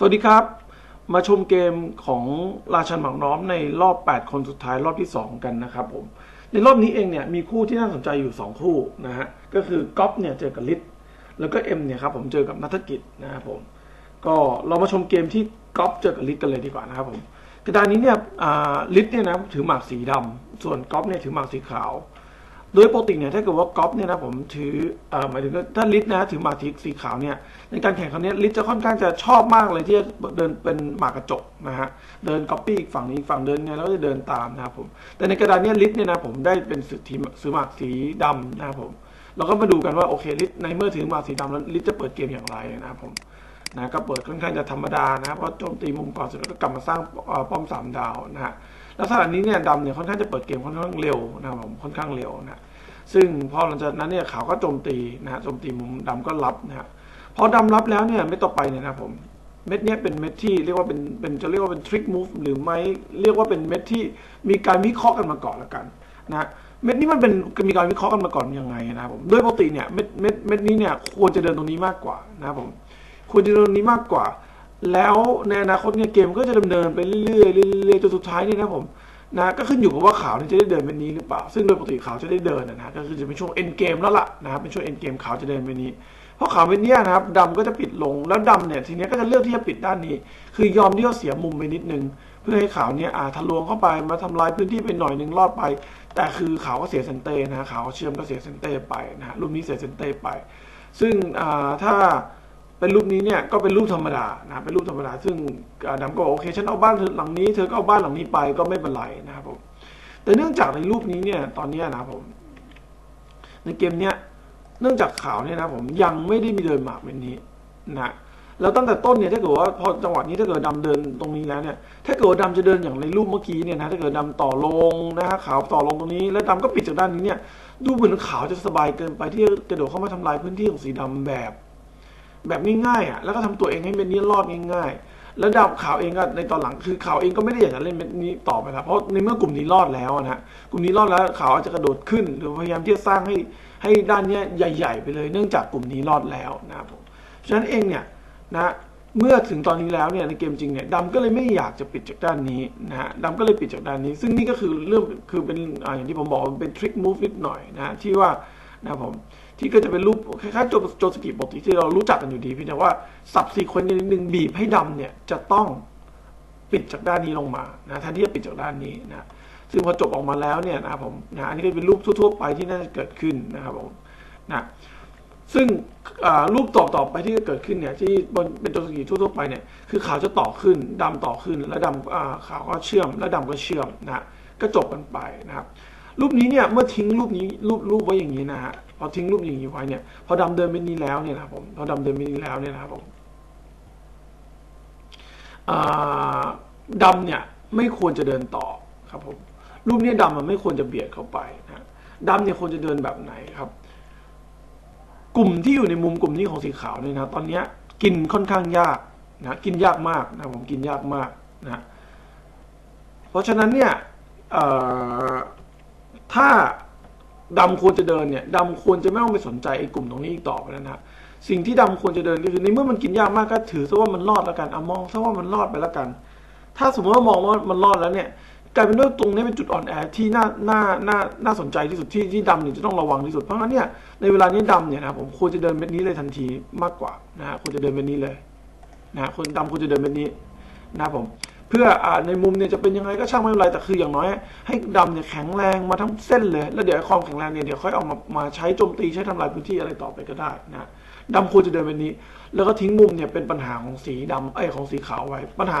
สวัสดีครับ มาชมเกมของราชันหมักน้อมในรอบ 8 คนสุดท้ายรอบที่ 2 กันนะครับผม ในรอบนี้เองเนี่ยมีคู่ที่น่าสนใจอยู่ 2 คู่นะฮะ ก็คือก๊อฟเนี่ยเจอกับลิศแล้วก็เอ็มเนี่ยครับผมเจอกับนัฐกิจนะครับผม ก็เรามาชมเกมที่ก๊อฟเจอกับลิศกันเลยดีกว่านะครับผมกระดานนี้เนี่ยลิศเนี่ยนะถือหมากสีดำส่วนก๊อฟเนี่ยถือหมากสีขาว โดยปกติเนี่ยถ้าเกิดว่าก๊อฟเนี่ยนะผมถือเอ่อหมายถึงถ้าลิศนะถือหมากสีสีขาวเนี่ยในการแข่งครั้งนี้ลิศจะค่อนข้างจะชอบมากเลยที่จะเดินเป็นหมากกระจกนะฮะเดินก๊อปปี้อีกฝั่งนี้อีกฝั่งเดินไงแล้วก็จะเดินตามนะครับผมแต่ในกระดานเนี้ลิศเนี่ยนะผมได้เป็นสือทีซื้อหมากสีดำนะครับผมเราก็มาดูกันว่าโอเคลิศในเมื่อถือหมากสีดำแล้วลิศจะเปิดเกมอย่างไรนะครับผม นะก็เปิดค่อนข้างจะธรรมดานะครับเพราะโจมตีมุมก่อนเสร็จแล้วก็กลับมาสร้างป้อมสามดาวนะฮะแล้วขณะนี้เนี่ยดำเนี่ยค่อนข้างจะเปิดเกมค่อนข้างเร็วนะครับผมค่อนข้างเร็วนะซึ่งพอหลังจากนั้นเนี่ยขาวก็โจมตีนะฮะโจมตีมุมดำก็รับนะฮะพอดำรับแล้วเนี่ยเม็ดต่อไปเนี่ยนะครับผมเม็ดเนี้ยเป็นเม็ดที่เรียกว่าเป็นเป็นจะเรียกว่าเป็นทริคมูฟหรือไม่เรียกว่าเป็นเม็ดที่มีการวิเคราะห์กันมาก่อนละกันนะเม็ดนี้มันเป็นมีการวิเคราะห์กันมาก่อนยังไงนะครับผมโดยปกติเนี่ยเม็ดเม็ดเม็ดนี้เนี่ยควรจะเดินตรงนี้มากกว่านะครับผม ควรจะเดินนี้มากกว่า แล้วในอนาคตเนี่ยเกมก็จะดำเนินไปเรื่อยๆเรื่อยๆจนสุดท้ายนี่นะผมนะก็ขึ้นอยู่กับว่าขาวนี่จะได้เดินเป็นนี้หรือเปล่า ซึ่งโดยปกติขาวจะได้เดินนะฮะก็คือจะเป็นช่วงเอ็นเกมแล้วล่ะนะครับเป็นช่วงเอ็นเกมขาวจะเดินเป็นนี้ เพราะขาวเป็นเนี้ยนะครับดำก็จะปิดลงแล้วดำเนี่ยทีเนี้ยก็จะเลือกที่จะปิดด้านนี้ คือยอมที่จะเสียมุมไปนิดนึง เพื่อให้ขาวเนี่ยอาทะลวงเข้าไปมาทำลายพื้นที่ไปหน่อยหนึ่งรอดไป แต่คือขาวก็เสียเซนเต้นะฮะขาวเชื่อมก็เสียเซนเต้ไปนะฮะรูปนี้เสียเซนเต้ไป ซึ่งอ่าถ้า เป็นรูปนี้เนี่ยก็เป็นรูปธรรมดานะเป็นรูปธรรมดา ซึ่งอ่าดำก็บอกโอเคฉันเอาบ้านหลังนี้เธอก็เอาบ้านหลังนี้ไปก็ไม่เป็นไรนะครับผมแต่เนื่องจากในรูปนี้เนี่ยตอนนี้นะผมในเกมเนี้ยเนื่องจากขาวเนี่ยนะผมยังไม่ได้มีเดินหมากเป็นนี้นะแล้วตั้งแต่ต้นเนี่ยถ้าเกิดว่าพอจังหวะนี้ถ้าเกิดดำเดินตรงนี้แล้วเนี่ยถ้าเกิดว่าดำจะเดินอย่างในรูปเมื่อกี้เนี่ยนะถ้าเกิดดำต่อลงนะฮะขาวต่อลงตรงนี้ แล้วดำก็ปิดจากด้านนี้เนี่ยดูเหมือนขาวจะสบายเกินไปที่กระโดดเข้ามาทำลายพื้นที่ของสีดำแบบ แบบง่ายๆอะแล้วก็ทำตัวเองให้เป็นนี้รอดง่าย ๆ แล้วดาวขาวเองก็ในตอนหลังคือขาวเองก็ไม่ได้อยากจะเล่นเม็ดนี้ต่อไปแล้วเพราะในเมื่อกลุ่มนี้รอดแล้วนะฮะกลุ่มนี้รอดแล้วขาวอาจจะกระโดดขึ้น หรือพยายามที่จะสร้างให้ให้ด้านเนี้ยใหญ่ ๆ ไปเลย เนื่องจากกลุ่มนี้รอดแล้วนะครับผมฉะนั้นเองเนี่ยนะเมื่อถึงตอนนี้แล้วเนี่ยในเกมจริงเนี่ยดำก็เลยไม่อยากจะปิดจากด้านนี้นะฮะดำก็เลยปิดจากด้านนี้ ซึ่งนี่ก็คือเรื่องคือเป็นออย่างที่ผมบอกมันเป็นทริคมูฟนิดหน่อยนะฮะที่ว่านะครับผม ที่ก็จะเป็นรูปคล้ายๆโจโจสกิปกติที่เรารู้จักกันอยู่ดีพี่แต่ว่าสับซีเควนต์นิดนึงบีบให้ดำเนี่ยจะต้องปิดจากด้านนี้ลงมานะแทนที่จะปิดจากด้านนี้นะซึ่งพอจบออกมาแล้วเนี่ยนะผมนะอันนี้ก็เป็นรูปทั่วๆไปที่น่าจะเกิดขึ้นนะครับผมนะซึ่งรูปต่อต่อไปที่จะเกิดขึ้นเนี่ยที่บนเป็นโจสกิทั่วๆไปเนี่ยคือขาวจะต่อขึ้นดำต่อขึ้น แล้วดำขาวก็เชื่อม แล้วดำก็เชื่อมนะก็จบกันไปนะครับ รูปนี้เนี่ยเมื่อทิ้งรูปนี้รูปรูปไว้อย่างนี้นะฮะพอทิ้งรูปอย่างนี้ไว้เนี่ยพอดำเดินไปนี้แล้วเนี่ยนะครับผมพอดำเดินไปนี้แล้วเนี่ยนะครับผมอ่าดำเนี่ยไม่ควรจะเดินต่อครับผมรูปนี้ดำมันไม่ควรจะเบียดเข้าไปนะดำเนี่ยควรจะเดินแบบไหนครับ กลุ่มที่อยู่ในมุมกลุ่มนี้ของสีขาวเนี่ยนะตอนเนี้ยกินค่อนข้างยากนะกินยากมากนะผมกินยากมากนะเพราะฉะนั้นเนี่ยเอ่อ ถ้าดำควรจะเดินเนี่ยดำควรจะไม่ต้องไปสนใจไอ้กลุ่มตรงนี้อีกต่อไปแล้วนะสิ่งที่ดำควรจะเดินก็คือในเมื่อมันกินยากมากก็ถือซะว่ามันรอดแล้วกันเอามองซะว่ามันรอดไปแล้วกัน ถ้าสมมติว่ามองว่ามันรอดแล้วเนี่ยกลายเป็นว่าตรงนี้เป็นจุดอ่อนแอที่น่าน่าน่าน่าสนใจที่สุดที่ที่ดำเนี่ยจะต้องระวังที่สุดเพราะฉะนั้นเนี่ยในเวลานี้ดำเนี่ยนะผมควรจะเดินเม็ดนี้เลยทันทีมากกว่านะฮะควรจะเดินเม็ดนี้เลยนะฮะคนดำควรจะเดินเม็ดนี้นะผม เพื่ออ่าในมุมเนี่ยจะเป็นยังไงก็ช่างไม่เป็นไรแต่คืออย่างน้อย ให้ดำเนี่ยแข็งแรงมาทั้งเส้นเลย แล้วเดี๋ยวความแข็งแรงเนี่ยเดี๋ยวค่อยเอามามาใช้โจมตีใช้ทำลายพื้นที่อะไรต่อไปก็ได้นะดำควรจะเดินแบบนี้ แล้วก็ทิ้งมุมเนี่ยเป็นปัญหาของสีดำไอ้ของสีขาวไว้ ปัญหา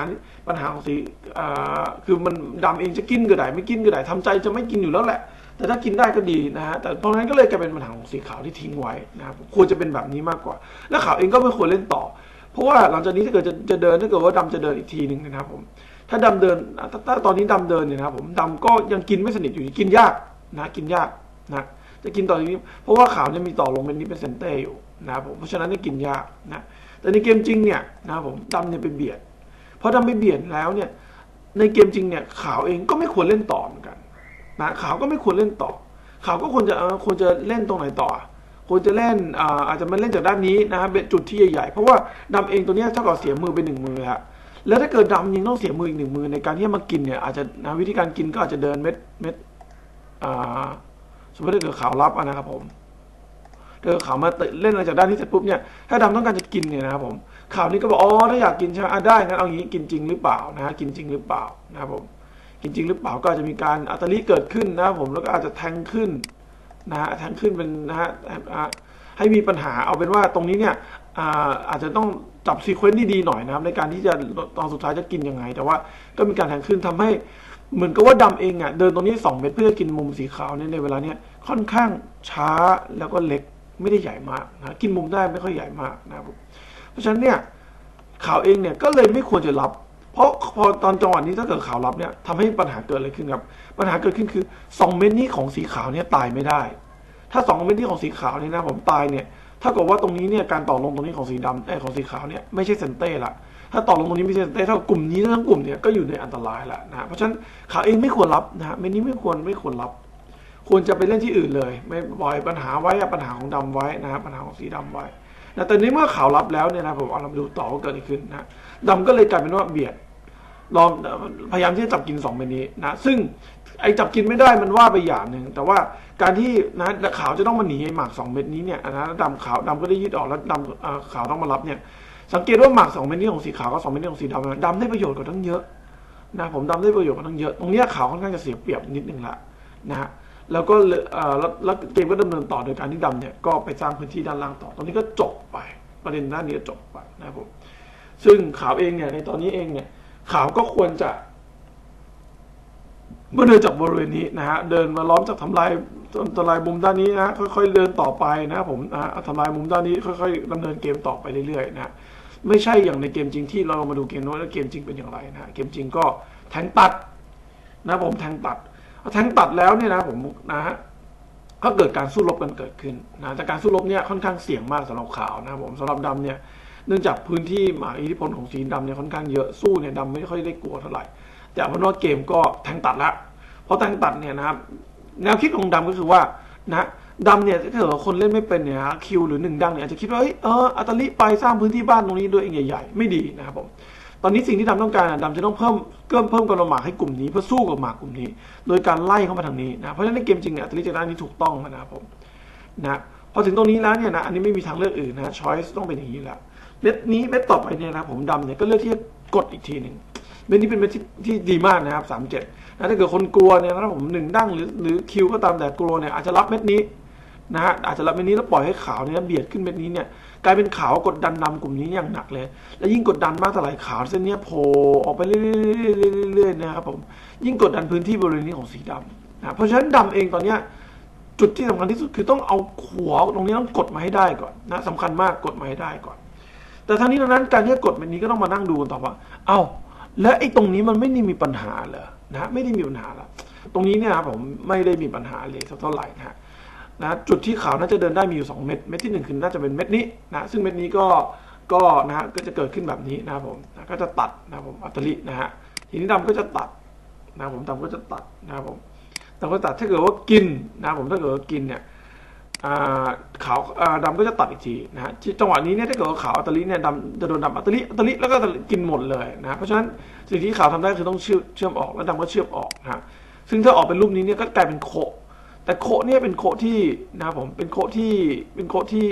ปัญหาของสีอ่าคือมันดำเองจะกินก็ได้ไม่กินก็ได้ทำใจจะไม่กินอยู่แล้วแหละ แต่ถ้ากินได้ก็ดีนะฮะแต่เพราะงั้นก็เลยกลายเป็นปัญหาของสีขาวที่ทิ้งไว้นะครับควรจะเป็นแบบนี้มากกว่า และขาวเองก็ไม่ควรเล่นต่อ ราะว่าหลังจากนี้ถ้าเกิดจะจะเดินถ้าเกิดว่าดำจะเดินอีกทีหนึ่งนะครับผมถ้าดำเดินถ้าถ้าตอนนี้ดำเดินเนี่ยนะครับผมดำก็ยังกินไม่สนิทอยู่กินยากนะกินยากนะจะกินต่อจากนี้ เพราะว่าขาวเนี่ยมีต่อลงเป็นนี้เป็นเซนเต้อยู่นะครับผมเพราะฉะนั้นเนี่ยกินยากนะแต่ในเกมจริงเนี่ยนะครับผมดำเนี่ยไปเบียดพอดำไปเบียดแล้วเนี่ยในเกมจริงเนี่ยขาวเองก็ไม่ควรเล่นต่อเหมือนกันนะขาวก็ไม่ควรเล่นต่อขาวก็ควรจะควรจะเล่นตรงไหนต่อ ควรจะเล่นอาอาจจะมาเล่นจากด้านนี้นะฮะเป็นจุดที่ใหญ่ๆ เพราะว่าดำเองตัวเนี้ยเท่ากับเสียมือไปหนึ่งมือฮะแล้วถ้าเกิดดำยังต้องเสียมืออีกหนึ่งมือในการที่จะมากินเนี่ยอาจจะนะวิธีการกินก็อาจจะเดินเม็ดเม็ดสมมติถ้าเกิดขาวรับนะครับผมเจอข่าวมาเล่นอะไรจากด้านนี้เสร็จปุ๊บเนี่ยถ้าดำต้องการจะกินเนี่ยนะครับผมข่าวนี้ก็บอกอ๋อถ้าอยากกินใช่ไหมอะได้งั้นเอางี้กินจริงหรือเปล่านะฮะกินจริงหรือเปล่านะครับผมกินจริงหรือเปล่าก็อาจจะมีการอัตลิเกิดขึ้นนะครับผมแล้วก็อาจจะแทงขึ้น นะฮะแทงขึ้นเป็นนะฮะให้มีปัญหาเอาเป็นว่าตรงนี้เนี่ยอาอาจจะต้องจับซีเควนต์ดีๆหน่อยนะครับในการที่จะตอนสุดท้ายจะกินยังไง แต่ว่าก็มีการแทงขึ้นทำให้เหมือนกับว่าดำเองอะเดินตรงนี้ 2 เมตรเพื่อกินมุมสีขาวเนี่ยในเวลาเนี้ยค่อนข้างช้าแล้วก็เล็กไม่ได้ใหญ่มากนะกินมุมได้ไม่ค่อยใหญ่มากนะครับเพราะฉะนั้นเนี่ยข่าวเองเนี่ยก็เลยไม่ควรจะรับ เพราะพอตอนจังหวะนี้ถ้าเกิดข่าวรับเนี่ยทำให้ปัญหาเกิดอะไรขึ้นครับ ปัญหาเกิดขึ้นคือ 2 เม็ดนี้ของสีขาวเนี่ยตายไม่ได้ ถ้า 2 เม็ดนี้ของสีขาวเนี่ยนะผมตายเนี่ยถ้าเกิดว่าตรงนี้เนี่ยการต่อลงตรงนี้ของสีดำไอ้ของสีขาวเนี่ยไม่ใช่เซนเต้ละถ้าต่อลงตรงนี้ไม่ใช่เซนเต้เท่ากลุ่มนี้ทั้งกลุ่มเนี่ยก็อยู่ในอันตรายล้วนะเพราะฉะนั้นข่าวเองไม่ควรรับนะฮะเม็ดนี้ไม่ควรไม่ควรรับ ควรจะไปเล่นที่อื่นเลย ไม่ปล่อยปัญหาไว้ปัญหาของดำไว้นะปัญหาของสีดำไว้นะแต่นี้เมื่อข่าวรับแล้วเนี่ยนะผมเอาเรามาดูต่อว่าเกิดอะไรขึ้นนะดำก็เลยกลายเป็นว่าเบียด ลองพยายามที่จะจับกินสองเม็ดนี้นะ ซึ่งไอ้จับกินไม่ได้มันว่าไปอย่างหนึ่งแต่ว่าการที่นะขาวจะต้องมาหนีไอ้หมากสองเม็ดนี้เนี่ยนะดำขาวดำก็ได้ยืดออกแล้วดำขาวต้องมารับเนี่ยสังเกตว่าหมากสองเม็ดนี้ของสีขาวกับสองเม็ดนี้ของสีดำดำได้ประโยชน์กว่าตั้งเยอะนะผมดำได้ประโยชน์กว่าตั้งเยอะตรงเนี้ยขาวค่อนข้างจะเสียเปรียบนิดนึงละนะฮะแล้วก็แล้วเกมก็ดำเนินต่อโดยการที่ดำเนี่ยก็ไปสร้างพื้นที่ด้านล่างต่อตรงนี้ก็จบไปประเด็นด้านนี้จบไปนะครับผมซึ่งขาวเองเนี่ยในตอนนี้เองเนี่ย ขาวก็ควรจะ เมื่อเดินจากบริเวณนี้นะฮะเดินมาล้อมจากทำลายทำลายมุมด้านนี้นะค่อยๆเดินต่อไปนะผมนะทำลายมุมด้านนี้ค่อยๆดำเนินเกมต่อไปเรื่อยๆนะไม่ใช่อย่างในเกมจริงที่เรามาดูเกมโน้นแล้วเกมจริงเป็นอย่างไรนะเกมจริงก็แทงตัดนะผมแทงตัดพอแทงตัดแล้วเนี่ยนะผมนะฮะก็เกิดการสู้รบกันเกิดขึ้นนะแต่การสู้รบเนี่ยค่อนข้างเสี่ยงมากสำหรับขาวนะผมสำหรับดำเนี่ย เนื่องจากพื้นที่หมาอิทธิพลของสีดำเนี่ยค่อนข้างเยอะสู้เนี่ยดำไม่ค่อยได้กลัวเท่าไหร่ แต่เอาเป็นว่าเกมก็แทงตัดละเพอแทงตัดเนี่ยนะครับแนวคิดของดำก็คือว่านะดำเนี่ยถ้าเกิดคนเล่นไม่เป็นเนี่ยฮะคิวหรือหนึ่งดังเนี่ยอาจจะคิดว่าเฮ้ยเอออัตลิไปสร้างพื้นที่บ้านตรงนี้ด้วยเองใหญ่ๆไม่ดีนะครับผมตอนนี้สิ่งที่ดำต้องการดำจะต้องเพิ่มเพิ่มเพิ่มกำลังหมากให้กลุ่มนี้เพื่อสู้กับหมากกลุ่มนี้ โดยการไล่เข้ามาทางนี้นะเพราะฉะนั้นในเกมจริงเนี่ยอัตลิจากด้นนี้ถูกต้องนะครับผมนะพอถึงตรงนี้แล้วเนี่ยนะอันนี้ไม่มีทางเลือกอื่นนะช้อยส์ต้องเป็นอย่างนี้แหละ เม็ดนี้เม็ดต่อไปเนี่ยนะผมดำเนี่ยก็เลือกที่จะกดอีกทีหนึ่งเม็ดนี้เป็นเม็ดที่ที่ดีมากนะครับสามเจ็ดนะถ้าเกิดคนกลัวเนี่ยนะผมหนึ่งดั้งหรือหรือคิวก็ตามแต่กลัวเนี่ยอาจจะรับเม็ดนี้นะฮะอาจจะรับเม็ดนี้แล้วปล่อยให้ขาวเนี่ยเบียดขึ้นเม็ดนี้เนี่ยกลายเป็นขาวกดดันนำกลุ่มนี้อย่างหนักเลย และยิ่งกดดันมากเท่าไหร่ขาวเส้นเนี้ยโผล่ออกไปเรื่อยๆนะครับผมยิ่งกดดันพื้นที่บริเวณนี้ของสีดำนะเพราะฉะนั้นดำเองตอนเนี้ยจุดที่สำคัญที่สุดคือต้องเอาหัวตรงนี้ต้องกดมาให้ได้ก่อนนะสำคัญมากกดมาให้ได้ก่อน แต่ทั้งนี้ทั้งนั้นการที่กดแบบนี้ก็ต้องมานั่งดูกันต่อว่า เอ้า และไอ้ตรงนี้มันไม่ได้มีปัญหาเหรอนะไม่ได้มีปัญหาละตรงนี้เนี่ยนะผมไม่ได้มีปัญหาเลยสักเท่าไหร่นะฮะนะจุดที่ขาวน่าจะเดินได้มีอยู่ 2 เม็ดเม็ดที่หนึ่งคือน่าจะเป็นเม็ดนี้นะซึ่งเม็ดนี้ก็ก็นะฮะก็จะเกิดขึ้นแบบนี้นะครับผมนะก็จะตัดนะครับผมอัตลินะฮะทีนี้ดำก็จะตัดนะครับผมดำก็จะตัดนะครับผมดำก็ตัดถ้าเกิดว่ากินนะผมถ้าเกิดว่ากินเนี่ย ขาวดำก็จะตัดอีกทีนะฮะจังหวะนี้เนี่ยถ้าเกิดว่าขาวอัตลิเนี่ยดำจะโดนดำอัตลิอัตลิแล้วก็กินหมดเลยนะเพราะฉะนั้นสิ่งที่ขาวทำได้คือต้องเชื่อมเชื่อมออกแล้วดำก็เชื่อมออกนะฮะซึ่งถ้าออกเป็นรูปนี้เนี่ยก็กลายเป็นโค แต่โคเนี่ยเป็นโคที่นะครับผมเป็นโคที่เป็นโคที่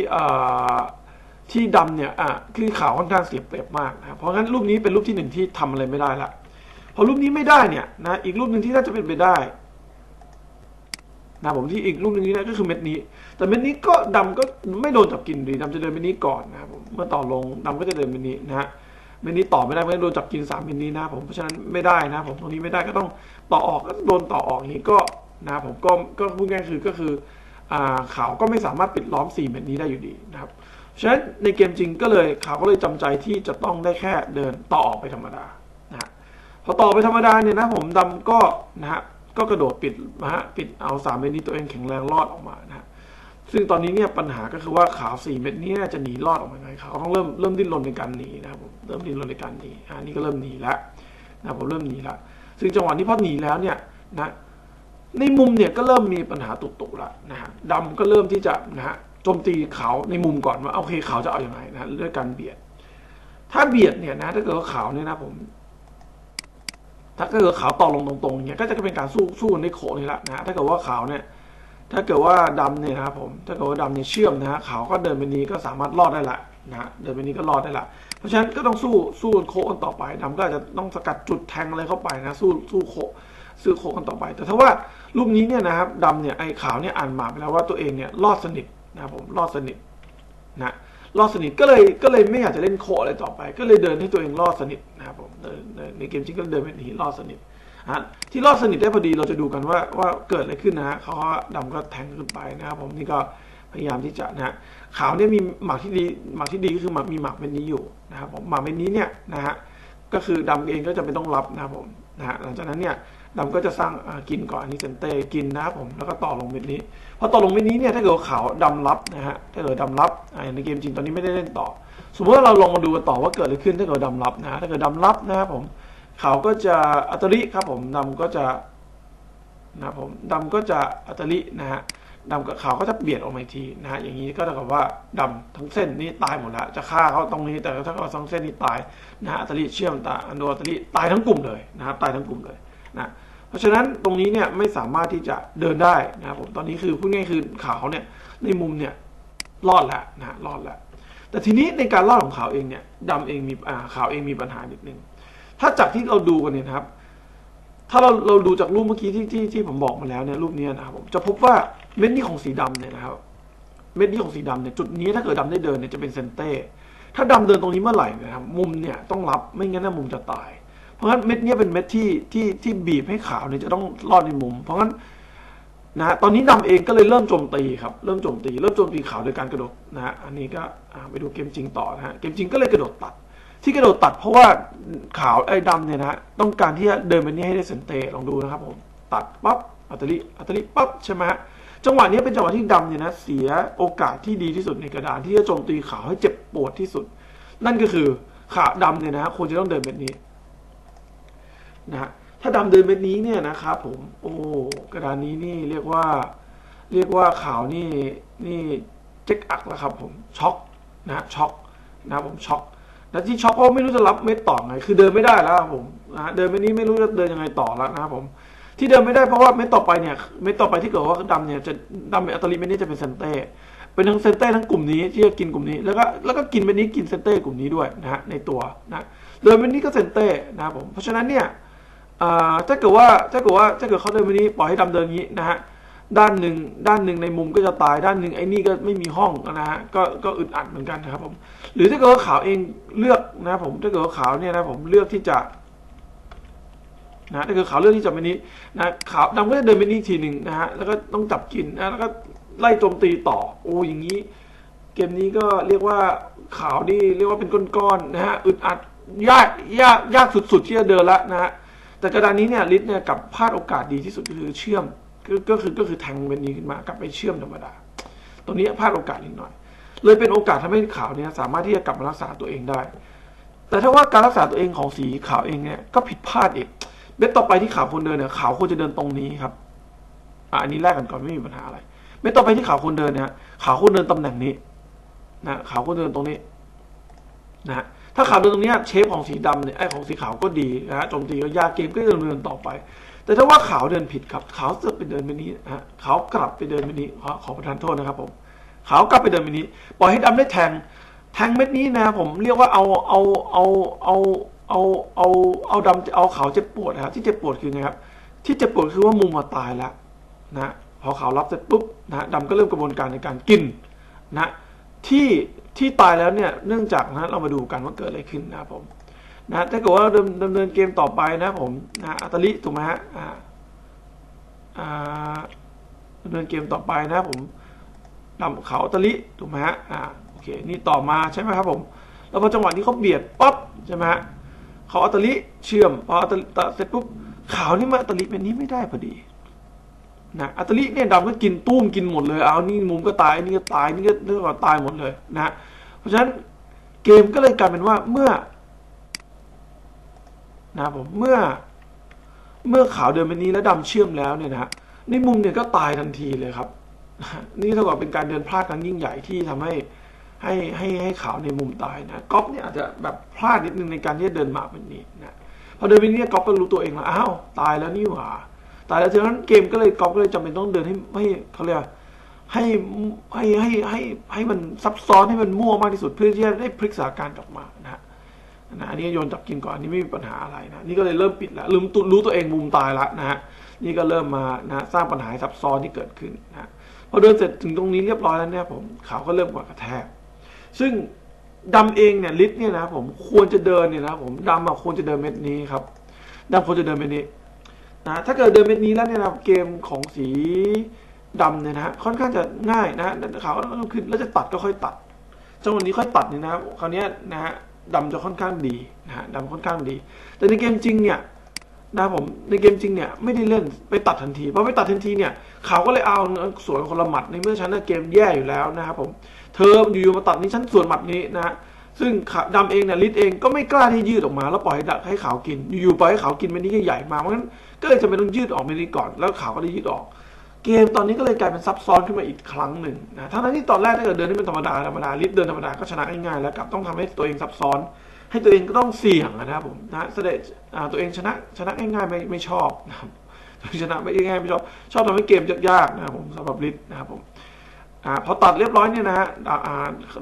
ที่ดำเนี่ยอะคือขาวค่อนข้างเสียเปรียบมากนะเพราะงั้นรูปนี้เป็นรูปที่หนึ่งที่ทำอะไรไม่ได้ละพอรูปนี้ไม่ได้เนี่ยนะอีกรูปหนึ่งที่น่าจะเป็นไปได้ นะผมที่อีกลูกหนึงนี้นะก็คือเม็ดนี้ แต่เม็ดนี้ก็ดำก็ไม่โดนจับกินดีดำจะเดินเม็ดนี้ก่อนนะครับผมเมื่อต่อลงดำก็จะเดินเม็ดนี้นะฮะเม็ดนี้ต่อไม่ได้ไม่โดนจับกินสามเม็ดนี้นะผมเพราะฉะนั้นไม่ได้นะผมตรงนี้ไม่ได้ก็ต้องต่อออกก็โดนต่อออกนี้ก็นะผมก็ก็พูดง่ายๆคือก็คืออ่าขาวก็ไม่สามารถปิดล้อมสี่เม็ดนี้ได้อยู่ดีนะครับฉะนั้นในเกมจริงก็เลยขาวก็เลยจำใจที่จะต้องได้แค่เดินต่อออกไปธรรมดานะฮะพอต่อไปธรรมดาเนี่ยนะผมดำก็นะฮะ ก็กระโดดปิดนะฮะปิดเอาสามเม็ดนี้ตัวเองแข็งแรงรอดออกมานะฮะซึ่งตอนนี้เนี่ยปัญหาก็คือว่าขาวสี่เม็ดนี้จะหนีรอดออกมาไงเขาต้องเริ่มเริ่มดิ้นรนในการหนีนะครับผมเริ่มดิ้นรนในการหนีอ่านี่ก็เริ่มหนีแล้วนะผมเริ่มหนีแล้วซึ่งจังหวะนี้พอหนีแล้วเนี่ยนะในมุมเนี่ยก็เริ่มมีปัญหาตุกๆแล้วนะฮะดำก็เริ่มที่จะนะฮะโจมตีขาวในมุมก่อนว่าโอเคขาวจะเอาอย่างไรนะด้วยการเบียด ถ้าเบียดเนี่ยนะถ้าเกิดว่าขาวเนี่ยนะผม ถ้าเกิดขาวต่อลงตรงๆเนี่ยก็จะเป็นการสู้สู้กันในโขนี่แหละนะถ้าเกิดว่าขาวเนี่ย ถ้าเกิดว่าดำเนี่ยนะครับผมถ้าเกิดว่าดำเนี่ยเชื่อมนะฮะขาวก็เดินไปนี้ก็สามารถรอดได้ละนะเดินไปนี้ก็รอดได้ละ เพราะฉะนั้นก็ต้องสู้สู้กันโคกันต่อไปดำก็อาจจะต้องสกัดจุดแทงอะไรเข้าไปนะ สู้สู้โคสู้โคกันต่อไป แต่ถ้าว่ารูปนี้เนี่ยนะครับดำเนี่ยไอ้ขาวเนี่ยอ่านหมาไปแล้วว่าตัวเองเนี่ยรอดสนิทนะครับผมรอดสนิทนะรอดสนิทก็เลยก็เลยไม่อยากจะเล่นโคอะไรต่อไป ก็เลยเดินให้ตัวเองรอดสนิท นะครับผมเดินในเกมจริงก็เดินไปหนีรอดสนิทที่รอดสนิทได้พอดีเราจะดูกันว่าว่าเกิดอะไรขึ้นนะฮะเขาก็ดำก็แทงขึ้นไปนะครับผมนี่ก็พยายามที่จะนะฮะขาวเนี่ยมีหมากที่ดีหมากที่ดีก็คือหมากมีหมากเป็นนี้อยู่นะครับผมหมากเป็นนี้เนี่ยนะฮะก็คือดำเองก็จะไม่ต้องรับนะครับผมนะฮะหลังจากนั้นเนี่ยดำก็จะสร้างกินก่อนอันนี้เซนเต้กินนะครับผมแล้วก็ต่อลงเม็ดนี้พอต่อลงเม็ดนี้เนี่ยถ้าเกิดขาวดำรับนะฮะถ้าเกิดดำรับในเกมจริงตอนนี้ไม่ได้เล่นต่อ สมมติว่าเราลองมาดูกันต่อว่าเกิดอะไรขึ้นถ้าเกิดดำรับนะถ้าเกิดดำรับนะครับผมขาวก็จะอัตริครับผมดำก็จะนะครับผมดำก็จะอัตรินะฮะดำกับขาวก็จะเบียดออกมาอีกทีนะฮะอย่างนี้ก็เท่ากับว่าดำทั้งเส้นนี่ตายหมดแล้วจะฆ่าเขาตรงนี้แต่ถ้าเขาทั้งเส้นนี่ตายนะฮะอัตริเชื่อมตาอันโดอัตริตายทั้งกลุ่มเลยนะครับตายทั้งกลุ่มเลยนะเพราะฉะนั้นตรงนี้เนี่ยไม่สามารถที่จะเดินได้นะครับผมตอนนี้คือพูดง่ายคือขาวเนี่ยในมุมเนี่ยรอดแล้วนะรอดแล้ว แต่ทีนี้ในการรอดของขาวเองเนี่ยดำเองมีอ่าขาวเองมีปัญหานิดนึงถ้าจากที่เราดูกันเนี่ยนะครับ ถ้าเราเราดูจากรูปเมื่อกี้ที่ที่ที่ผมบอกมาแล้วเนี่ยรูปเนี้ยนะครับผมจะพบว่าเม็ดนี้ของสีดำเนี่ยนะครับ เม็ดนี้ของสีดำเนี่ยจุดนี้ถ้าเกิดดำได้เดินเนี่ยจะเป็นเซนเต้ถ้าดำเดินตรงนี้เมื่อไหร่นะครับมุมเนี่ยต้องรับไม่งั้นนะมุมจะตาย เพราะงั้นเม็ดเนี้ยเป็นเม็ดที่ที่ที่บีบให้ขาวเนี่ยจะต้องรอดในมุม เพราะงั้น นะฮะตอนนี้ดำเองก็เลยเริ่มโจมตีครับเริ่มโจมตีเริ่มโจมตีขาวโดยการกระโดดนะฮะอันนี้ก็ไปดูเกมจริงต่อนะฮะเกมจริงก็เลยกระโดดตัด ที่กระโดดตัดเพราะว่าขาวไอ้ดำเนี่ยนะต้องการที่จะเดินไปนี่ให้ได้เซนเตลองดูนะครับผมตัดปั๊บอัตลิอัตลิปั๊บใช่ไหมฮะจังหวะนี้เป็นจังหวะที่ดำเนี่ยนะเสียโอกาสที่ดีที่สุดในกระดานที่จะโจมตีขาวให้เจ็บปวดที่สุด นั่นก็คือขาดำเนี่ยนะฮะควรจะต้องเดินแบบนี้นะฮะ ถ้าดำเดินแบบนี้เนี่ยนะครับผม โอ้กระดานนี้นี่เรียกว่า เรียกว่าข่าวนี่นี่เจ๊กอักแล้วครับผมช็อกนะฮะช็อกนะผมช็อกแล้วที่ช็อกเพราะไม่รู้จะรับเม็ดต่อไง คือเดินไม่ได้แล้วครับผมนะเดินไปนี้ไม่รู้จะเดินยังไงต่อแล้วนะครับผม ที่เดินไม่ได้เพราะว่าเม็ดต่อไปเนี่ยเม็ดต่อไปที่เกิดว่าดำเนี่ยจะดำเป็นอัตลิเม็ดนี้จะเป็นเซนเต้เป็นทั้งเซนเต้ทั้งกลุ่มนี้ที่จะกินกลุ่มนี้แล้วก็แล้วก็กินเม็ดนี้กินเซนเต้กลุ่มนี้ด้วยนะฮะในตัวนะเดินเม็ดนี้ก็เซนเต้นะครับผมเพราะฉะนั้นเนี่ย ถ้าเกิดว่าถ้าเกิดว่าถ้าเกิดเขาเดินเม็ดนี้ปล่อยให้ดำเดินงนี้นะฮะด้านหนึ่งด้านหนึ่งในมุมก็จะตายด้านหนึ่งไอ้นี่ก็ไม่มีห้องนะฮะก็ก็อึดอัดเหมือนกันนะครับผมหรือถ้าเกิดว่าขาวเองเลือกนะผมถ้าเกิดว่าขาวเนี่ยนะผมเลือกที่จะนะถ้าเกิดขาวเลือกที่จะไปนี้นะขาวดำก็จะเดินไปนี้ทีหนึ่งนะฮะแล้วก็ต้องจับกินนะแล้วก็ไล่โจมตีต่อโอ้อย่างนี้เกมนี้ก็เรียกว่าขาวนี่เรียกว่าเป็นก้อนๆนะฮะอึดอัดยากยากยากสุดๆที่จะเดินละนะฮะ แต่กระดานนี้เนี่ยลิศเนี่ยกับพลาดโอกาสดีที่สุดก็คือเชื่อมก็คือก็คือแทงเป็นนี้ขึ้นมากลับไปเชื่อมธรรมดา ตรงนี้พลาดโอกาสนิดหน่อย เลยเป็นโอกาสทำให้ขาวเนี่ยสามารถที่จะกลับมารักษาตัวเองได้ แต่ถ้าว่าการรักษาตัวเองของสีขาวเองเนี่ยก็ผิดพลาดอีกเม็ดต่อไปที่ขาวควรเดินเนี่ยขาวควรจะเดินตรงนี้ครับอะอันนี้แรกกันก่อนไม่มีปัญหาอะไรเม็ดต่อไปที่ขาวควรเดินเนี่ยขาวควรเดินตำแหน่งนี้นะขาวควรเดินตรงนี้นะฮะ ถ้าขาวเดินตรงนี้เชฟของสีดำเนี่ยไอ้ของสีขาวก็ดีนะฮะโจมตีก็ยากเกมก็จะดำเนินต่อไป แต่ถ้าว่าขาวเดินผิดครับขาวเสือกไปเดินไปนี้นะฮะขาวกลับไปเดินไปนี้ขอขอประทานโทษนะครับผมขาวกลับไปเดินไปนี้ปล่อยให้ดำได้แทงแทงเม็ดนี้นะผมเรียกว่าเอาเอาเอาเอาเอาเอาเอาดำเอาขาวเจ็บปวดนะครับที่เจ็บปวดคือไงครับ ที่เจ็บปวดคือว่ามุมมาตายแล้วนะพอขาวรับเสร็จปุ๊บนะดำก็เริ่มกระบวนการในการกินนะที่ ที่ตายแล้วเนี่ยเนื่องจากนะเรามาดูกันว่าเกิดอะไรขึ้นนะครับผมนะถ้าเกิดว่าเราดำดำเนินเกมต่อไปนะผมนะอัตลิถูกไหมฮะอ่าอ่าดำเนินเกมต่อไปนะผมดำเขาอัตลิถูกไหมฮะอ่าโอเคนี่ต่อมาใช่ไหมครับผมแล้วพอจังหวะนี้เขาเบียดปั๊บใช่ไหมฮะเขาอัตลิเชื่อมพออัตลิเสร็จปุ๊บขาวนี่มาอัตลิเป็นนี้ไม่ได้พอดี นะอัตลิเนี่ยดำก็กินตุ้มกินหมดเลย เอานี่มุมก็ตายนี่ก็ตายนี่ก็เรื่ก็ตายหมดเลยนะเพราะฉะนั้นเกมก็เลยกลายเป็นว่าเมื่อนะผมเมื่อเมื่อขาวเดินไปนี้แล้วดำเชื่อมแล้วเนี่ยนะฮะในมุมเนี่ยก็ตายทันทีเลยครับ นี่เท่ากับเป็นการเดินพลาดครั้งยิ่งใหญ่ที่ทำให้ให้ให้ให้ขาวในมุมตายนะก๊อฟเนี่ยอาจจะแบบพลาดนิดนึงในการที่จะเดินมาแบบนี้นะพอเดินไปนี่ก๊อฟก็รู้ตัวเองแล้วอ้าวตายแล้วนี่หว่า ตายแล้วฉะนั้นเกมก็เลยก๊อฟก็เลยจำเป็นต้องเดินให้ให้เขาเรียกให้ให้ให้ให้ให้มันซับซ้อนให้มันมั่วมากที่สุดเพื่อที่จะได้พลิกสถานการณ์กลับมานะฮะนะอันนี้โยนจับกินก่อนอันนี้ไม่มีปัญหาอะไรนะนี่ก็เลยเริ่มปิดแล้วลืมรู้ตัวเองมุมตายล้วนะฮะนี่ก็เริ่มมานะสร้างปัญหาซับซ้อนที่เกิดขึ้นนะพอเดินเสร็จถึงตรงนี้เรียบร้อยแล้วเนี่ยผมเขาก็เริ่มกดกระแทก ซึ่งดำเองเนี่ยลิทเนี่ยนะผมควรจะเดินเนี่ยนะผมดำอะควรจะเดินเม็ดนี้ครับดำควรจะเดินเม็ดนี้ นะถ้าเกิดเดินเม็ดนี้แล้วเนี่ยนะเกมของสีดำเนี่ยนะค่อนข้างจะง่ายนะขาวคือแล้วจะตัดก็ค่อยตัดจังหวะนี้ค่อยตัดเนี่ยนะคราวนี้นะฮะดำจะค่อนข้างดีนะฮะดำค่อนข้างดี แต่ในเกมจริงเนี่ยนะครับผมในเกมจริงเนี่ยไม่ได้เล่นไปตัดทันทีเพราะไปตัดทันทีเนี่ยเขาก็เลยเอาสวนคนละหมัดในเมื่อฉันน่ะเกมแย่อยู่แล้วนะครับผมเธออยู่ๆมาตัดนี้ฉันสวนหมัดนี้นะฮะ ซึ่งขาวดำเองเนี่ยลิทเองก็ไม่กล้าที่ยืดออกมา แล้วปล่อยให้ดักให้ขาวกิน อยู่ๆปล่อยให้ขาวกินไปนี้ใหญ่ๆมาเพราะฉะนั้นก็เลยจะเป็นต้องยืดออกไปนี้ก่อน แล้วขาวก็ได้ยืดออก เกมตอนนี้ก็เลยกลายเป็นซับซ้อนขึ้นมาอีกครั้งหนึ่งนะทั้งๆที่ตอนแรกถ้าเกิดเดินที่เป็นธรรมดาธรรมดาลิฟเดินธรรมดาก็ชนะง่ายๆแล้วกลับต้องทำให้ตัวเองซับซ้อน ให้ตัวเองก็ต้องเสี่ยงนะครับผมนะเสด็จตัวเองชนะชนะง่ายๆไม่ไม่ชอบนะครับชนะไม่ง่ายๆไม่ชอบชอบทำให้เกมยากๆนะครับผมสำหรับลิทนะครับผม อ่าพอตัดเรียบร้อยเนี่ยนะฮะ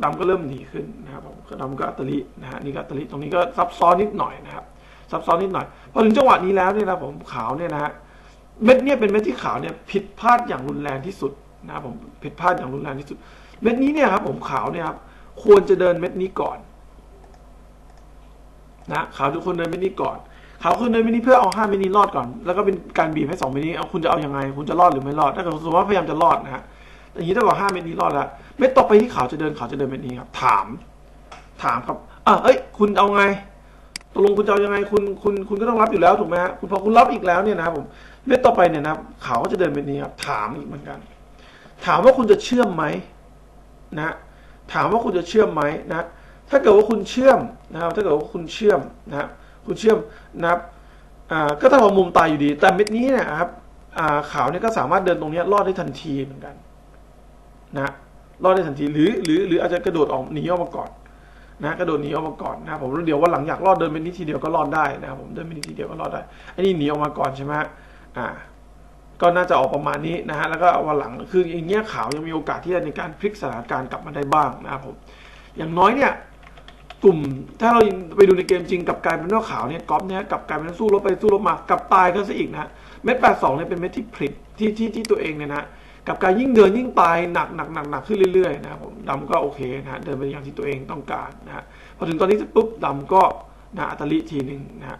ดำก็เริ่มดีขึ้นนะครับผมดำก็อัตลินะฮะนี่ก็อัตลิตรงนี้ก็ซับซ้อนนิดหน่อยนะครับซับซ้อนนิดหน่อยพอถึงจังหวะนี้แล้วเนี่ยนะผมขาวเนี่ยนะฮะเม็ดเนี่ยเป็นเม็ดที่ขาวเนี่ยผิดพลาดอย่างรุนแรงที่สุดนะครับผมผิดพลาดอย่างรุนแรงที่สุด เม็ดนี้เนี่ยครับผมขาวเนี่ยครับควรจะเดินเม็ดนี้ก่อนนะขาวทุกคนเดินเม็ดนี้ก่อนขาวคุณเดินเม็ดนี้เพื่อเอาห้าเม็ดนี้รอดก่อน แล้วก็เป็นการบีบให้สองเม็ดนี้เอาคุณจะเอาอยัางไง คุณจะรอดหรือไม่รอดถ้าเกิดสมมติว่าพยายามจะรอดนะฮะ อย่างนี้ถ้าเกิดห้าเม็ดนี้รอดแล้วเม็ดต่อไปที่ขาวจะเดินขาวจะเดินเม็ดนี้ครับ ถาม ถามครับอะเอ้ย คุณเอาไงตกลงคุณจะเอายังไงคุณคุณคุณก็ต้องรับอยู่แล้วถูกไหมฮะคุณพอคุณรับอีกแล้วเนี่ยนะครับผมเม็ดต่อไปเนี่ยนะครับเขาก็จะเดินไปนี้ครับ ถามอีกเหมือนกัน ถามว่าคุณจะเชื่อมไหมนะ ถามว่าคุณจะเชื่อมไหมนะ ถ้าเกิดว่าคุณเชื่อมนะครับ ถ้าเกิดว่าคุณเชื่อมนะครับคุณเชื่อมนะครับอ่าก็ถ้าว่ามุมตายอยู่ดี แต่เม็ดนี้เนะครับอ่าขาวเนี่ยก็สามารถเดินตรงนี้รอดได้ทันทีเหมือนกัน นะรอดได้ทันทีหรือหรือหรืออาจจะกระโดดออกหนีออกมาก่อนนะกระโดดหนีออกมาก่อนนะผมแล้เดี๋ยววันหลังอยากรอดเดินไปนิดทีเดียวก็รอดได้นะครับผมเดินไปนิดทีเดียวก็รอดได้อันนี้หนีออกมาก่อนใช่ไหมอ่าก็น่าจะออกประมาณนี้นะฮะแล้วก็วันหลังคืออย่างเงี้ยขาวยังมีโอกาสที่จะในการพลิกสถานการณ์กลับมาได้บ้างนะครับผมอย่างน้อยเนี่ยกลุ่มถ้าเราไปดูในเกมจริงกับกลายเป็นว่าขาวเนี่ยกอล์ฟเนี่ยกลับกลายเป็นสู้รบไปสู้รบมากลับตายก็ซะอีกนะเม็ดแปดสองเนี่ยเป็นเม็ดที่ผลิตที่ที่ที่ตัวเองเนี่ยนะ กับกายยิ่งเดินยิ่งตายหนักหนักหนักหนักขึ้นเรื่อยๆนะครับผมดำก็โอเคนะฮะเดินไปอย่างที่ตัวเองต้องการนะฮะพอถึงตอนนี้ปุ๊บดำก็นะอัตลิทีหนึ่งนะฮะ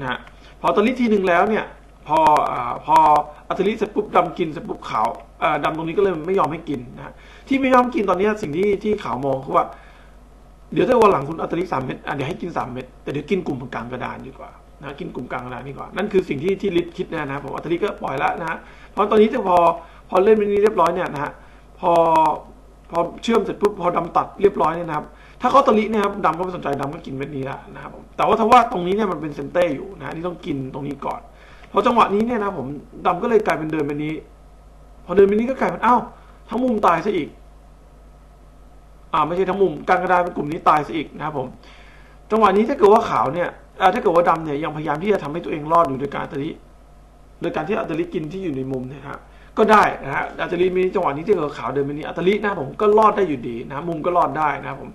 นะพออัตลิทีหนึ่งแล้วเนี่ยพออาพออัตลิเสร็จปุ๊บดำกินเสร็จปุ๊บขาวอ่าดำตรงนี้ก็เลยไม่ยอมให้กินนะฮะที่ไม่ยอมกินตอนนี้สิ่งที่ที่ขาวมองคือว่า เดี๋ยวถ้าวันหลังคุณอัตลิสามเม็ดเดี๋ยวให้กินสามเม็ดแต่เดี๋ยวกินกลุ่มกลางกระดานดีกว่านะกินกลุ่มกลางกระดานดีกว่า นั่นคือสิ่งที่ที่ลิศคิดนะนะผมอัตลิก็ปล่อยแล้วนะเพราะตอนนี้จะพอพอเล่นเป็นนี้เรียบร้อยเนี่ยนะฮะพอพอเชื่อมเสร็จปุ๊บพอดำตัดเรียบร้อยเนี่ยนะครับถ้าเขาตะลิเนี่ยครับดำก็ไม่สนใจดำก็กินเม็ดนี้ละนะครับแต่ว่าถ้าว่าตรงนี้เนี่ยมันเป็นเซนเต้อยู่นะที่ต้องกินตรงนี้ก่อนพอจังหวะนี้เนี่ยนะผมดำก็เลยกลายเป็นเดินไปนี้ พอเดินไปนี้ก็กลายเป็นอ้าวทั้งมุมตายซะอีก อ่าไม่ใช่ทั้งมุมกางกระดานเป็นกลุ่มนี้ตายซะอีกนะครับผมจังหวะนี้ถ้าเกิดว่าขาวเนี่ยถ้าเกิดว่าดำเนี่ยยังพยายามที่จะทำให้ตัวเองรอดอยู่โดยการอัตลิโดยการที่อัตลิกินที่อยู่ในมุมนะครับก็ได้นะฮะอัตลิมีจังหวะนี้ที่เกิดขาวเดินไปนี้อัตลินะผมก็รอดได้อยู่ดีนะมุมก็รอดได้นะครับผม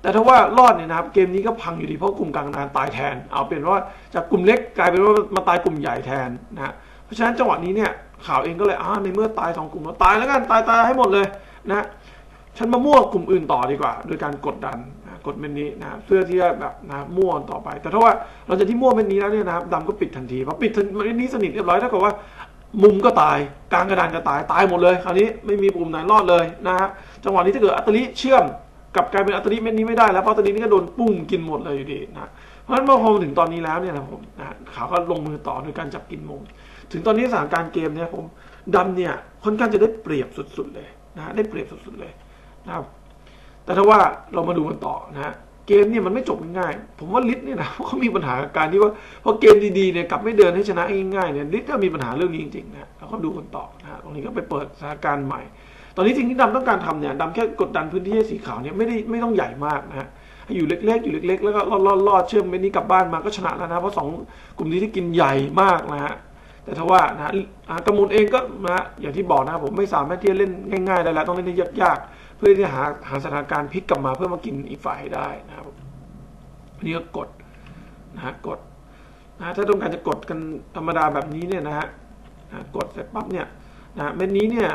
แต่ถ้าว่ารอดเนี่ยนะครับเกมนี้ก็พังอยู่ดีเพราะกลุ่มกลางนานตายแทน เอาเป็นว่าจากกลุ่มเล็กกลายเป็นว่ามาตายกลุ่มใหญ่แทนนะเพราะฉะนั้นจังหวะนี้เนี่ยข่าวเองก็เลยอ่าในเมื่อตายสองกลุ่มตายแล้วกันตายตายให้หมดเลยนะ ฉันมามั่วกลุ่มอื่นต่อดีกว่า โดยการกดดันนะกดเม็ดนี้นะเพื่อที่จะแบบนะมั่วต่อไป แต่ถ้าว่าเราจะที่มั่วเม็ดนี้แล้วเนี่ยนะครับดำก็ปิดทันทีพอปิดเม็ดนี้สนิทเรียบร้อยเท่ากับว่า มุมก็ตายกลางกระดานก็ตายตายหมดเลย คราวนี้ไม่มีปุ่มไหนรอดเลยนะฮะจังหวะนี้ถ้าเกิดอัตลิเชื่อมกับกลายเป็นอัตลิเม็ดนี้ไม่ได้แล้วเพราะอัตลินี่ก็โดนปุ้งกินหมดเลยอยู่ดีนะเพราะฉะนั้นพอมาถึงตอนนี้แล้วเนี่ยนะผมนะเขาก็ลงมือต่อโดยการจับกินมุมถึงตอนนี้สถานการณ์เกมเนี่ยผมดำเนี่ยค่อนข้างจะได้เปรียบสุดๆเลยนะได้เปรียบสุดๆเลย นะครับ แต่ถ้าว่าเรามาดูกันต่อนะฮะเกมเนี่ยมันไม่จบง่ายๆผมว่าลิทเนี่ยนะเขามีปัญหากับการที่ว่าพอเกมดีๆเนี่ยกลับไม่เดินให้ชนะง่ายๆเนี่ยลิทก็มีปัญหาเรื่องนี้จริงๆนะแล้วก็ดูกันต่อนะฮะตรงนี้ก็ไปเปิดสถานการณ์ใหม่ ตอนนี้สิ่งที่ดำต้องการทำเนี่ยดำแค่กดดันพื้นที่ให้สีขาวเนี่ยไม่ได้ไม่ต้องใหญ่มากนะฮะให้อยู่เล็กๆอยู่เล็ก ๆ แล้วก็ลอดๆเชื่อมไปนี้กลับบ้านมาก็ชนะแล้วนะเพราะสองกลุ่มนี้ที่กินใหญ่มากนะฮะแต่ถ้าว่านะอ่ากระมูลเองก็นะอย่างที่บอกนะครับผมไม่สามารถที่จะเล่นง่ายๆได้แล้วต้องเล่นยากๆ พื่อที่จะหาหาสถานการณ์พลิกกลับมาเพื่อมากินอีกฝ่ายให้ได้นะครับอันนี้ก็กดนะฮะกดนะฮะถ้าต้องการจะกดกันธรรมดาแบบนี้เนี่ยนะฮะกดเสร็จปั๊บเนี่ยนะเม็ดนี้เนี่ย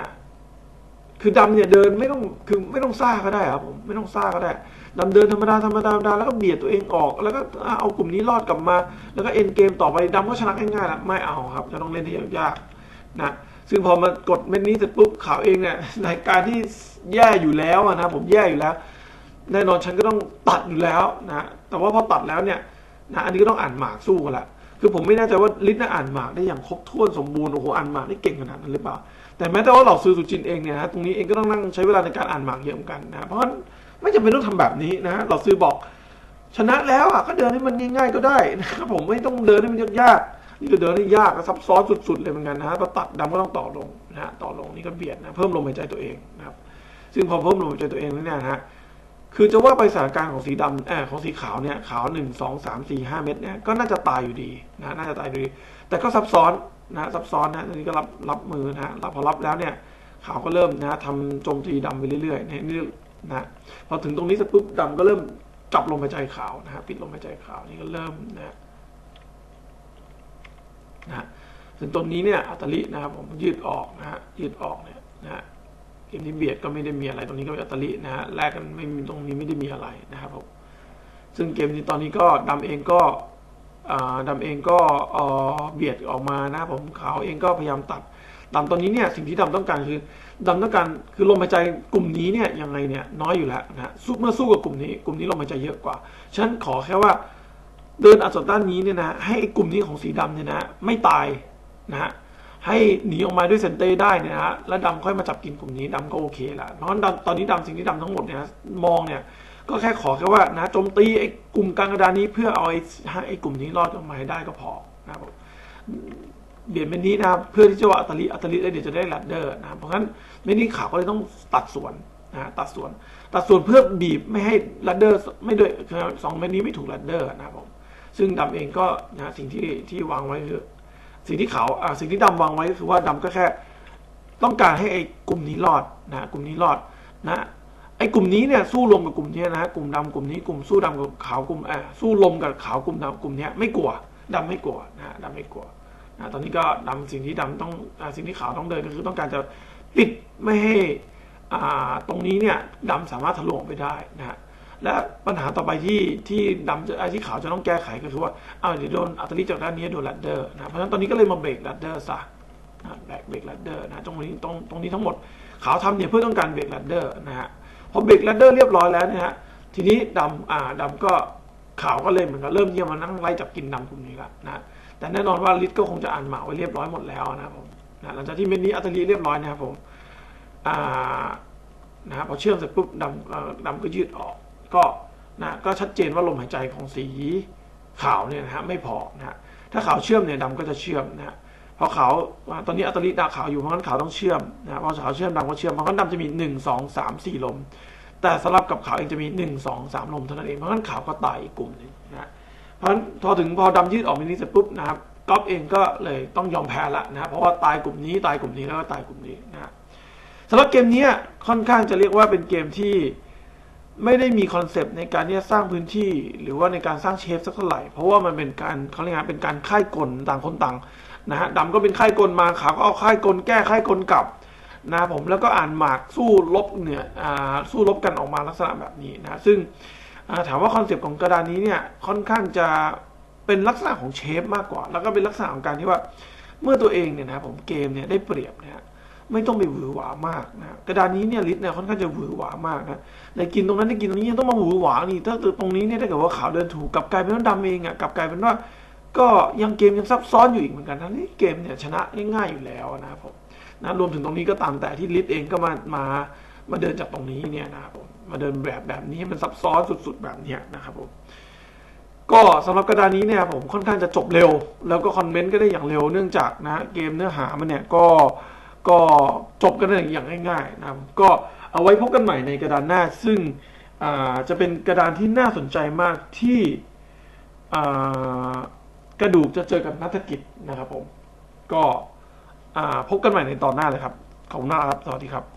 คือดำเนี่ยเดินไม่ต้องคือไม่ต้องซ่าก็ได้ครับผมไม่ต้องซ่าก็ได้ดำเดินธรรมดาธรรมดาธรรมดาแล้วก็เบียดตัวเองออก แล้วก็เอากลุ่มนี้รอดกลับมา แล้วก็เอ็นเกมต่อไปดำก็ชนะง่ายๆแล้วไม่เอาครับ จะต้องเล่นที่ยากๆนะ ซึ่งพอมากดเม็ดนี้เสร็จปุ๊บข่าวเองเนี่ยในการที่แย่อยู่แล้วนะผมแย่อยู่แล้ว แน่นอนฉันก็ต้องตัดอยู่แล้วนะแต่ว่าพอตัดแล้วเนี่ยนะอันนี้ก็ต้องอ่านหมากสู้กันละคือผมไม่แน่ใจว่าลิศน่ะอ่านหมากได้อย่างครบถ้วนสมบูรณ์โอ้โหอ่านหมากได้เก่งขนาดนั้นหรือเปล่า แต่แม้แต่ว่าเหล่าซื้อสุจินเองเนี่ยนะตรงนี้เองก็ต้องนั่งใช้เวลาในการอ่านหมากเยอะเหมือนกันนะเพราะฉะนั้นไม่จำเป็นต้องทำแบบนี้นะเหล่าซื้อบอกชนะแล้วอะก็เดินให้มันง่ายๆก็ได้นะครับผมไม่ต้องเดินให้มันยากๆ นี่ก็เดินให้ยากซับซ้อนสุด ๆ เลยเหมือนกันนะฮะพอตัดดำก็ต้องต่อลงนะฮะต่อลงนี่ก็เบียดนะเพิ่มลมหายใจตัวเองนะครับ ซึ่งพอเพิ่มลมหายใจตัวเองแล้วเนี่ยนะฮะคือจะว่าไปสถานการณ์ของสีดำเออของสีขาวเนี่ยขาวหนึ่งสองสามสี่ห้าเม็ดเนี่ยก็น่าจะตายอยู่ดีนะน่าจะตายอยู่ดี แต่ก็ซับซ้อนนะซับซ้อนนะนี้ก็รับรับมือนะฮะรับพอรับแล้วเนี่ยขาวก็เริ่มนะทำโจมตีดำไปเรื่อยๆนะนี่นะพอถึงตรงนี้เสร็จปุ๊บดำก็เริ่มจับลมหายใจขาวนะฮะปิดลมหายใจขาวนี่ก็เริ่มนะ นะฮะถึงตรงนี้เนี่ยอัตลินะครับผมยืดออกนะฮะยืดออกเนี่ยนะฮะเกมที่เบียดก็ไม่ได้มีอะไรตรงนี้ก็เป็นอัตลินะฮะแลกกันไม่มีตรงนี้ไม่ได้มีอะไรนะครับผมซึ่งเกมนี้ตอนนี้ก็ดำเองก็อ่าดำเองก็เบียดออกมานะผมขาวเองก็พยายามตัดดำตอนนี้เนี่ยสิ่งที่ดำต้องการคือดำต้องการคือลมหายใจกลุ่มนี้เนี่ยยังไงเนี่ยน้อยอยู่แล้วนะฮะสู้เมื่อสู้กับกลุ่มนี้ กลุ่มนี้ลมหายใจเยอะกว่า ฉะนันขอแค่ว่า เดินอัดสดด้านนี้เนี่ยนะให้กลุ่มนี้ของสีดำเนี่ยนะไม่ตายนะฮะให้หนีออกมาด้วยเซนเต้ได้เนี่ยนะฮะแล้วดำค่อยมาจับกินกลุ่มนี้ดำก็โอเคละเพราะฉะนั้นตอนนี้ดำสิ่งที่ดำทั้งหมดเนี่ยมองเนี่ยก็แค่ขอแค่ว่านะโจมตีไอ้กลุ่มกลางกระดานนี้เพื่อเอาไอ้ให้ไอ้กลุ่มนี้รอดออกมาให้ได้ก็พอนะครับเบียดเม็ดนี้นะครับเพื่อที่จะว่าอัตลิอัตลิแล้วเดี๋ยวจะได้แรดเดอร์นะครับเพราะงั้นเม็ดนี้ขาวก็เลยต้องตัดส่วนนะฮะตัดส่วน ตัดส่วนเพื่อบีบไม่ให้แรดเดอร์ไม่ด้วยสองเมนี้ไม่ถูกแรดเดอร์นะครับผม ซึ่งดำเองก็นะสิ่งที่ที่วางไว้คือสิ่งที่เขาอ่าสิ่งที่ดำวางไว้คือว่าดำก็แค่ ต้องการให้ไอ้กลุ่มนี้รอดนะกลุ่มนี้รอดนะไอ้กลุ่มนี้เนี่ยสู้ลมกับกลุ่มเนี้ยนะฮะกลุ่มดำกลุ่มนี้กลุ่มสู้ดำกับขาวกลุ่มเออสู้ลมกับขาวกลุ่มดำกลุ่มนี้ไม่กลัวดำไม่กลัวนะฮะดำไม่กลัวนะตอนนี้ก็ดำสิ่งที่ดำต้องอสิ่งที่ขาวต้องเดินก็คือต้องการจะปิดไม่ให้อ่าตรงนี้เนี่ยดำสามารถทะลวงไปได้นะฮะ และปัญหาต่อไปที่ที่ดำจะไอ้ที่ขาวจะต้องแก้ไขก็คือว่าอ้าวเดี๋ยวโดนอัตลิจากด้านนี้โดนลัดเดอร์นะเพราะฉะนั้นตอนนี้ก็เลยมาเบรกลัดเดอร์ซะนะแบกเบรกลัดเดอร์นะตรงนี้ตรงตรงนี้ทั้งหมดขาวทำเนี่ยเพื่อต้องการเบรกลัดเดอร์นะฮะพอเบรกแรดเดอร์เรียบร้อยแล้วนี่ยฮะทีนี้ดำอ่าดำก็ขาวก็เลยเหมือนกับเริ่มที่จะมานั่งไล่จับกินดำกลุ่มนี้ละนะแต่แน่นอนว่าลิศก็คงจะอ่านหมาไว้เรียบร้อยหมดแล้วนะครับผมนะหลังจากที่เม็ดนี้อัตลีเรียบร้อยนะครับผมอ่านะพอเชื่อมเสร็จปุ๊บดำดำก็ยืดออก ก็นะก็ชัดเจนว่าลมหายใจของสีขาวเนี่ยนะฮะไม่พอนะฮะถ้าขาวเชื่อมเนี่ยดำก็จะเชื่อมนะฮะพอขาวอ่าตอนนี้อัตลิดาขาวอยู่เพราะงั้นขาวต้องเชื่อมนะฮะพอขาวเชื่อมดำก็เชื่อมเพราะงั้นดำจะมีหนึ่งสองสามสี่ลม แต่สลับกับขาวเองจะมีหนึ่งสองสามลมเท่านั้นเองเพราะงั้นขาวก็ตายอีกกลุ่มหนึงนะฮะเพราะฉะนั้นพอถึงพอดำยืดออกมานี้เสร็จปุ๊บนะครับก๊อฟเองก็เลยต้องยอมแพ้ละนะฮะเพราะว่าตายกลุ่มนี้ตายกลุ่มนี้แล้วก็ตายกลุ่มนี้นะฮะสำหรับเกมนี้ค่อนข้างจะเรียกว่าเป็นเกมที่ ไม่ได้มีคอนเซปต์ในการที่จะสร้างพื้นที่ หรือว่าในการสร้างเชฟสักเท่าไหร่ เพราะว่ามันเป็นการเขาเรียกว่าเป็นการค่ายกลต่างคนต่างนะฮะดำก็เป็นค่ายกลมาขาวก็เอาค่ายกลแก้ค่ายกลกลับนะผมแล้วก็อ่านหมากสู้รบเนี่ยอ่าสู้รบกันออกมาลักษณะแบบนี้นะซึ่งถามว่าคอนเซปต์ของกระดานนี้เนี่ยค่อนข้างจะเป็นลักษณะของเชฟมากกว่า แล้วก็เป็นลักษณะของการที่ว่าเมื่อตัวเองเนี่ยนะผมเกมเนี่ยได้เปรียบนะฮะ ไม่ต้องไปหวือหวามากนะกระดานนี้เนี่ยลิศเนี่ยค่อนข้างจะหวือหวามากนะในกินตรงนั้นในกินตรงนี้ยังต้องมาหวือหวานี่ถ้าตรงนี้เนี่ยถ้าเกิดว่าขาวเดินถูกกลับกลายเป็นว่าดำเองอะกลับกลายเป็นว่า ก็ยังเกมยังซับซ้อนอยู่อีกเหมือนกันทั้งที่เกมเนี่ยชนะง่ายๆอยู่แล้วนะครับผมนะรวมถึงตรงนี้ก็ตามแต่ที่ลิศเองก็มามามาเดินจากตรงนี้เนี่ยนะครับผมมาเดินแบบแบบนี้มันซับซ้อนสุด ๆ แบบเนี้ยนะครับผมก็สำหรับกระดานนี้เนี่ยผมค่อนข้างจะจบเร็ว แล้วก็คอมเมนต์ก็ได้อย่างเร็วเนื่องจากนะเกมเนื้อหามันเนี่ยก็ ก็จบกันอย่างง่ายๆนะครับก็เอาไว้พบกันใหม่ในกระดานหน้า ซึ่งจะเป็นกระดานที่น่าสนใจมากที่กระดูกจะเจอกับนักธกิจนะครับผม ก็พบกันใหม่ในตอนหน้าเลยครับ ขอบคุณมากครับ สวัสดีครับ